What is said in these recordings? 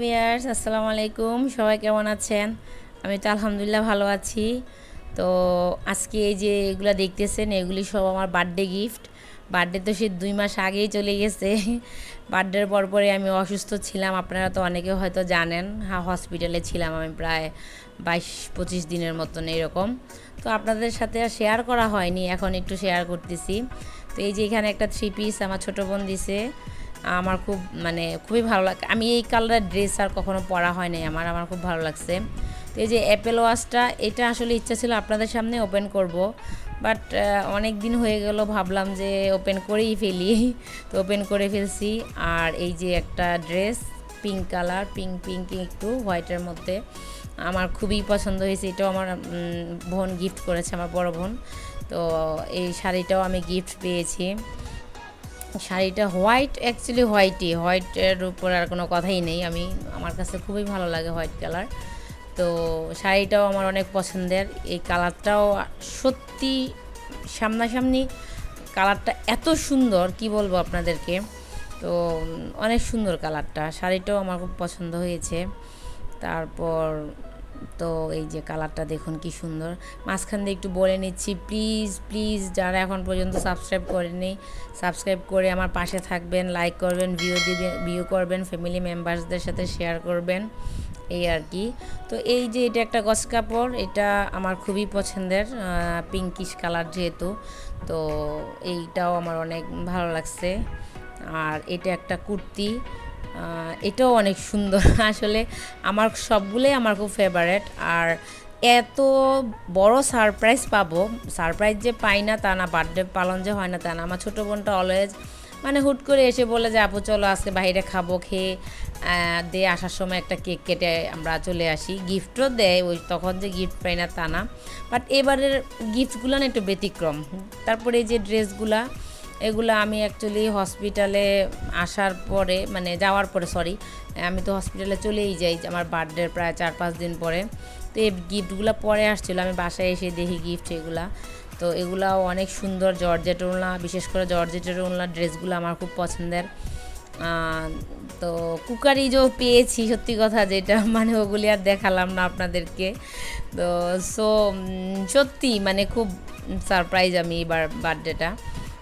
Viewers, আসসালামু আলাইকুম। সবাই কেমন আছেন? আমি তো আলহামদুলিল্লাহ ভালো আছি। তো আজকে এই যে এগুলো দেখতেছেন, এগুলি সব আমার বার্থডে গিফট বার্থডে তো সে দুই মাস আগেই চলে গেছে। বার্থডের পর পরে আমি অসুস্থ ছিলাম। আপনারা তো অনেকে হয়তো জানেন হ্যাঁ হসপিটালে ছিলাম আমি প্রায় বাইশ, পঁচিশ দিনের মতন এরকম। তো আপনাদের সাথে আর শেয়ার করা হয়নি, এখন একটু শেয়ার করতেছি। তো এই যে এখানে একটা থ্রি পিস আমার ছোটো বোন দিছে। আমার খুব মানে খুবই ভালো লাগে। আমি এই কালারের ড্রেস আর কখনো পরা হয় নাই, আমার আমার খুব ভালো লাগছে। তো এই যে অ্যাপেল ওয়াচটা এটা আসলে ইচ্ছা ছিল আপনাদের সামনে ওপেন করব বাট অনেক দিন হয়ে গেল, ভাবলাম যে ওপেন করেই ফেলি। তো ওপেন করে ফেলছি, আর এই যে একটা dress pink colour pink pink একটু হোয়াইটের মধ্যে, আমার খুবই পছন্দ হয়েছে। এটাও আমার বোন গিফট করেছে, আমার বড় বোন। তো এই শাড়িটাও আমি গিফট পেয়েছি। শাড়িটা হোয়াইট অ্যাকচুয়ালি হোয়াইটই। হোয়াইটের উপর আর কোনো কথাই নেই। আমি, আমার কাছে খুবই ভালো লাগে হোয়াইট কালার। তো শাড়িটাও আমার অনেক পছন্দের। এই কালারটাও সত্যি সামনাসামনি কালারটা এত সুন্দর, কি বলব আপনাদেরকে? তো অনেক সুন্দর কালারটা। শাড়িটাও আমার খুব পছন্দ হয়েছে। তারপর তো এই যে কালারটা দেখুন কি সুন্দর। মাঝখান দিয়ে একটু বলে নিচ্ছি প্লিজ প্লিজ যারা এখন পর্যন্ত সাবস্ক্রাইব করেনি সাবস্ক্রাইব করে আমার পাশে থাকবেন লাইক করবেন ভিউ দিবে ভিউ করবেন ফ্যামিলি মেম্বার্সদের সাথে শেয়ার করবেন, এই আর কি। তো এই যে এটা একটা গস কাপড়, এটা আমার খুবই পছন্দের পিঙ্কিশ কালার যেহেতু, তো এইটাও আমার অনেক ভালো লাগছে। আর এটা একটা কুর্তি এটাও অনেক সুন্দর। আসলে আমার সবগুলোই আমার খুব ফেভারেট আর এত বড় সারপ্রাইজ পাবো। সারপ্রাইজ যে পাই না তা না বার্থডে পালন যে হয় না তা না। আমার ছোটো বোনটা অলওয়েজ মানে হুট করে এসে বলে যে, আপু, চলো আজকে বাইরে খাব, খেয়ে দিয়ে আসার সময় একটা কেক কেটে আমরা চলে আসি। গিফটও দেয়, ওই তখন যে গিফট পাই না তা না। বাট এবারের গিফটগুলো না একটু ব্যতিক্রম। তারপরে এই যে ড্রেসগুলা এগুলো আমি অ্যাকচুয়ালি হসপিটালে আসার পরে মানে যাওয়ার পরে সরি আমি তো হসপিটালে চলেই যাই আমার বার্থডের প্রায় চার পাঁচ দিন পরে। তো এই গিফটগুলো পরে আসছিল, আমি বাসায় এসে দেখি গিফট এগুলা। তো এগুলাও অনেক সুন্দর জর্জেট ওলনা বিশেষ করে জর্জেটের ওলনা ড্রেসগুলো আমার খুব পছন্দের। তো কুকারি যে পেয়েছি, সত্যি কথা যেটা মানে ওগুলি আর দেখালাম না আপনাদেরকে। তো সো সত্যি মানে খুব সারপ্রাইজ আমি এবার বার্থডেটা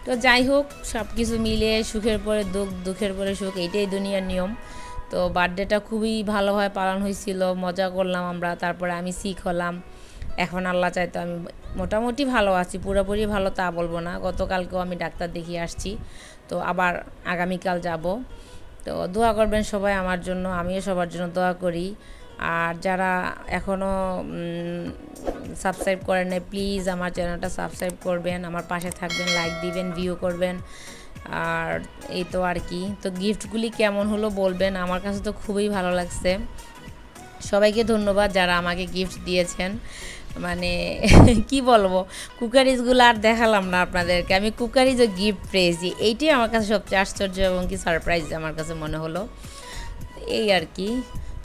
তো যাই হোক সব কিছু মিলে সুখের পরে দুঃখ, দুঃখের পরে সুখ, এইটাই দুনিয়ার নিয়ম। তো বার্থডেটা খুবই ভালোভাবে পালন হয়েছিল, মজা করলাম আমরা, তারপরে আমি শিখ হলাম। এখন আল্লাহ চাইতো আমি মোটামুটি ভালো আছি, পুরোপুরি ভালো তা বলব না। গতকালকেও আমি ডাক্তার দেখিয়ে আসছি। তো আবার আগামীকাল যাব। তো দোয়া করবেন সবাই আমার জন্য, আমিও সবার জন্য দোয়া করি। আর যারা এখনও সাবস্ক্রাইব করেন নাই প্লিজ আমার চ্যানেলটা সাবস্ক্রাইব করবেন, আমার পাশে থাকবেন লাইক দিবেন ভিউ করবেন। আর এই তো আর কি। তো গিফটগুলি কেমন হলো বলবেন? আমার কাছে তো খুবই ভালো লাগছে। সবাইকে ধন্যবাদ যারা আমাকে গিফট দিয়েছেন। মানে কি বলব? কুকারিজগুলো আর দেখালাম না আপনাদেরকে। আমি কুকারিজও গিফট পেয়েছি। এইটাই আমার কাছে সবচেয়ে আশ্চর্য এবং কি সারপ্রাইজ আমার কাছে মনে হলো। এই আর কি।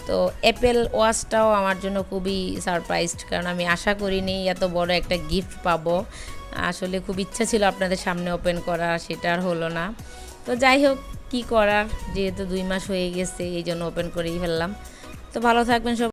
তো অ্যাপেল ওয়াচটাও আমার জন্য খুবই সারপ্রাইজড কারণ আমি আশা করিনি এত বড় একটা গিফট পাবো। আসলে খুব ইচ্ছা ছিল আপনাদের সামনে ওপেন করা সেটা আর হলো না। তো যাই হোক, কী করার? যেহেতু দুই মাস হয়ে গেছে, এই জন্য ওপেন করেই ফেললাম। তো ভালো থাকবেন সব